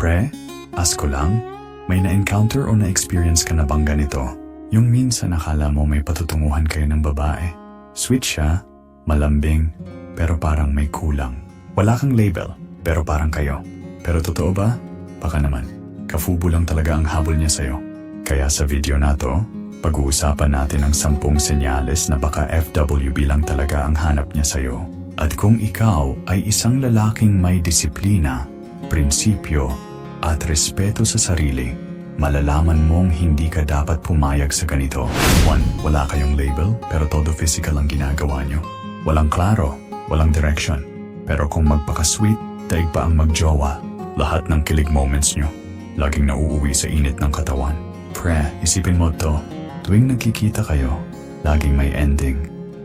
Pre, ask ko lang, may na-encounter o na-experience ka na bang ganito? Yung minsan akala mo may patutunguhan kayo ng babae. Sweet siya, malambing, pero parang may kulang. Wala kang label, pero parang kayo. Pero totoo ba? Baka naman. Kafubo lang talaga ang habol niya sa'yo. Kaya sa video na to, pag-uusapan natin ang sampung senyales na baka FWB lang talaga ang hanap niya sa'yo. At kung ikaw ay isang lalaking may disiplina, prinsipyo, at respeto sa sarili, malalaman mong hindi ka dapat pumayag sa ganito. 1. Wala kayong label pero todo physical ang ginagawa nyo. Walang klaro, walang direction. Pero kung magpaka-sweet, daig pa ang magjowa. Lahat ng kilig moments nyo. Laging nauuwi sa init ng katawan. Pre, isipin mo to. Tuwing nagkikita kayo, laging may ending.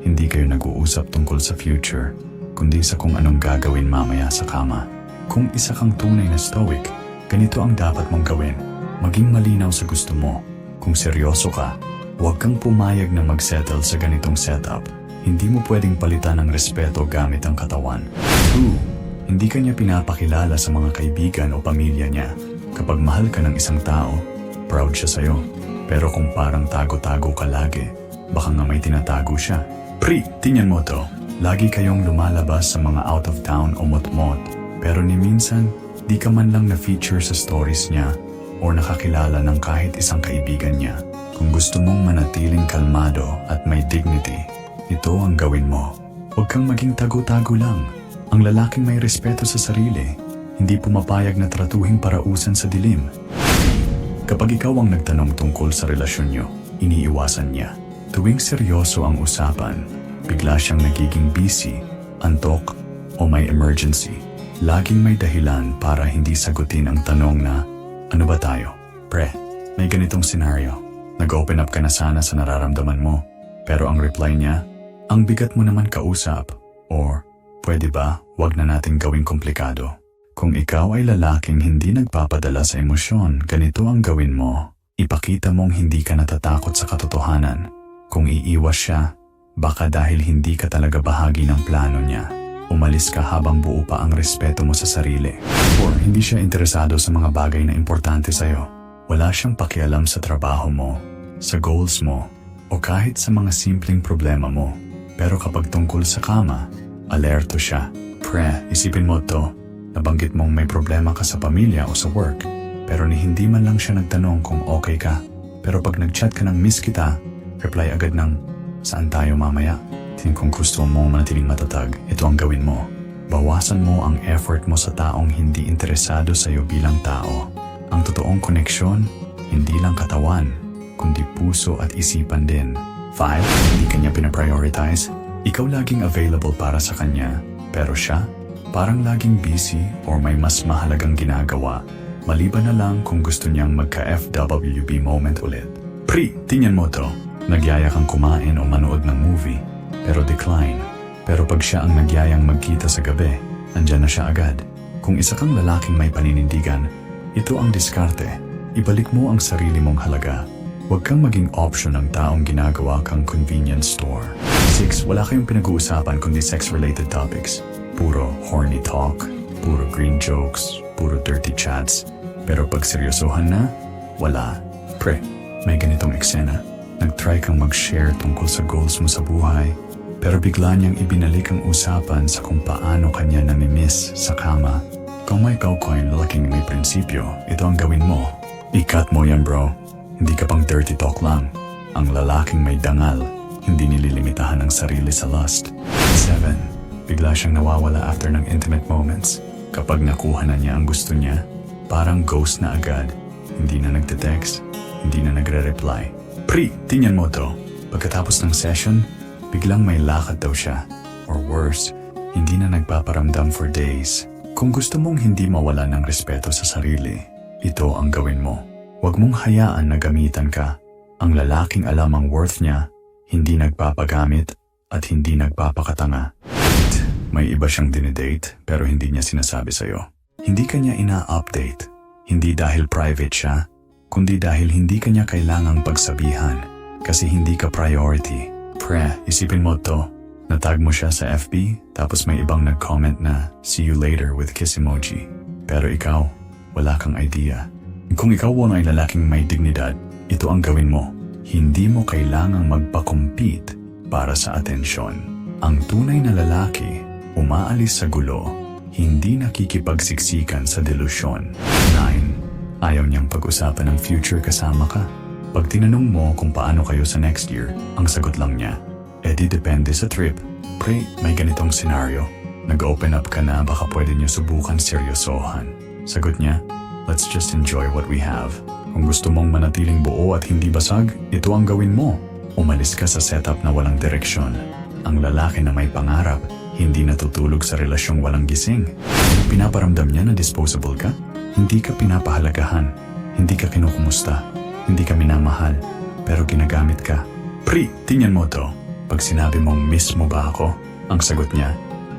Hindi kayo nag-uusap tungkol sa future, kundi sa kung anong gagawin mamaya sa kama. Kung isa kang tunay na stoic, ganito ang dapat mong gawin. Maging malinaw sa gusto mo. Kung seryoso ka, huwag kang pumayag na magsettle sa ganitong setup. Hindi mo pwedeng palitan ng respeto gamit ang katawan. 2. Hindi ka niya pinapakilala sa mga kaibigan o pamilya niya. Kapag mahal ka ng isang tao, proud siya sa'yo. Pero kung parang tago-tago ka lagi, baka nga may tinatago siya. Pri, tingnan mo to. Lagi kayong lumalabas sa mga out of town o mot-mot. Pero ni minsan, di ka man lang na-feature sa stories niya o nakakilala ng kahit isang kaibigan niya. Kung gusto mong manatiling kalmado at may dignity, ito ang gawin mo. Huwag kang maging tago-tago lang. Ang lalaking may respeto sa sarili, hindi pumapayag na tratuhing parausan sa dilim. Kapag ikaw ang nagtanong tungkol sa relasyon nyo, iniiwasan niya. Tuwing seryoso ang usapan, bigla siyang nagiging busy, antok, o may emergency. Laging may dahilan para hindi sagutin ang tanong na, ano ba tayo? Pre, may ganitong senaryo. Nag-open up ka na sana sa nararamdaman mo, pero ang reply niya, ang bigat mo naman kausap, or, pwede ba, wag na natin gawing komplikado. Kung ikaw ay lalaking hindi nagpapadala sa emosyon, ganito ang gawin mo. Ipakita mong hindi ka natatakot sa katotohanan. Kung iiwas siya, baka dahil hindi ka talaga bahagi ng plano niya. Umalis ka habang buo pa ang respeto mo sa sarili. Or hindi siya interesado sa mga bagay na importante sa'yo. Wala siyang pakialam sa trabaho mo, sa goals mo, o kahit sa mga simpleng problema mo. Pero kapag tungkol sa kama, alerto siya. Pre, isipin mo to. Nabanggit mong may problema ka sa pamilya o sa work, pero ni hindi man lang siya nagtanong kung okay ka. Pero pag nag-chat ka ng miss kita, reply agad ng, saan tayo mamaya? Tin kung gusto mong manatiling matatag, ito ang gawin mo. Bawasan mo ang effort mo sa taong hindi interesado sa iyo bilang tao. Ang totoong koneksyon, hindi lang katawan, kundi puso at isipan din. 5. Hindi kanya pinaprioritize. Ikaw laging available para sa kanya, pero siya, parang laging busy or may mas mahalagang ginagawa, maliban na lang kung gusto niyang magka-FWB moment ulit. Pri, tingnan mo to. Nagyaya kang kumain o manood ng movie, pero decline. Pero pag siya ang nagyayang magkita sa gabi, andyan na siya agad. Kung isa kang lalaking may paninindigan, ito ang diskarte. Ibalik mo ang sarili mong halaga. Huwag kang maging option ng taong ginagawa kang convenience store. 6. Wala kayong pinag-uusapan kundi sex-related topics. Puro horny talk, puro green jokes, puro dirty chats. Pero pag seryosohan na, wala. Pre, may ganitong eksena. Nag-try kang mag-share tungkol sa goals mo sa buhay, pero bigla niyang ibinalik ang usapan sa kung paano kanya namimiss sa kama. Kung may kaukoy na laking may prinsipyo, ito ang gawin mo. I-cut mo yan bro. Hindi ka pang dirty talk lang. Ang lalaking may dangal, hindi nililimitahan ang sarili sa lust. 7. Bigla siyang nawawala after ng intimate moments. Kapag nakuha na niya ang gusto niya, parang ghost na agad. Hindi na nagte-text, hindi na nagre-reply. Pri, tingnan mo to. Pagkatapos ng session, biglang may lakad daw siya. Or worse, hindi na nagpaparamdam for days. Kung gusto mong hindi mawala ng respeto sa sarili, ito ang gawin mo. Huwag mong hayaan na gamitan ka. Ang lalaking alam ang worth niya, hindi nagpapagamit at hindi nagpapakatanga. May iba siyang dinidate pero hindi niya sinasabi sa'yo. Hindi kanya ina-update. Hindi dahil private siya, kundi dahil hindi kanya kailangang pagsabihan kasi hindi ka priority. Pre, isipin mo to. Natag mo siya sa FB, tapos may ibang nag-comment na, see you later with kiss emoji. Pero ikaw, Wala kang idea. Kung ikaw ay lalaking may dignidad, ito ang gawin mo. Hindi mo kailangang magpa-compete para sa atensyon. Ang tunay na lalaki, umaalis sa gulo, hindi nakikipagsiksikan sa delusyon. 9. Ayaw niyang pag-usapan ng future kasama ka. Pag tinanong mo kung paano kayo sa next year, ang sagot lang niya, edi depende sa trip. Pre, may ganitong senaryo. Nag-open up ka na baka pwede niyo subukan seryosohan. Sagot niya, let's just enjoy what we have. Kung gusto mong manatiling buo at hindi basag, ito ang gawin mo. Umalis ka sa setup na walang direksyon. Ang lalaki na may pangarap, hindi natutulog sa relasyong walang gising. Pinaparamdam niya na disposable ka? Hindi ka pinapahalagahan. Hindi ka kinukumusta. Hindi ka minamahal. Pero ginagamit ka. Pri, tingnan mo to. Pag sinabi mong miss mo ba ako, ang sagot niya,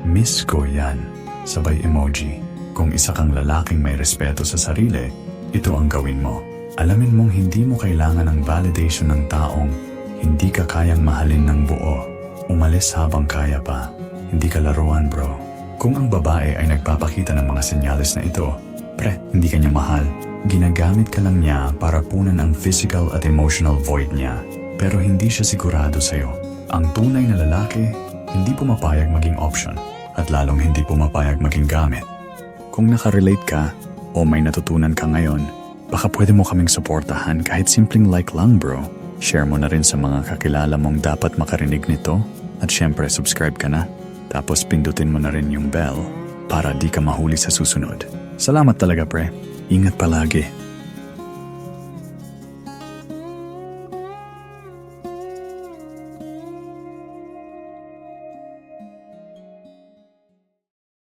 miss ko yan. Sabay emoji. Kung isa kang lalaking may respeto sa sarili, ito ang gawin mo. Alamin mong hindi mo kailangan ng validation ng taong hindi ka kayang mahalin ng buo. Umalis habang kaya pa. Hindi ka laruan bro. Kung ang babae ay nagpapakita ng mga senyales na ito, pre, hindi ka niya mahal. Ginagamit ka lang niya para punan ang physical at emotional void niya. Pero hindi siya sigurado sa'yo. Ang tunay na lalaki, hindi pumapayag maging option at lalong hindi pumapayag maging gamit. Kung nakarelate ka o may natutunan ka ngayon, baka pwede mo kaming suportahan kahit simpleng like lang bro. Share mo na rin sa mga kakilala mong dapat makarinig nito at syempre subscribe ka na. Tapos pindutin mo na rin yung bell para di ka mahuli sa susunod. Salamat talaga pre. Ingat palagi.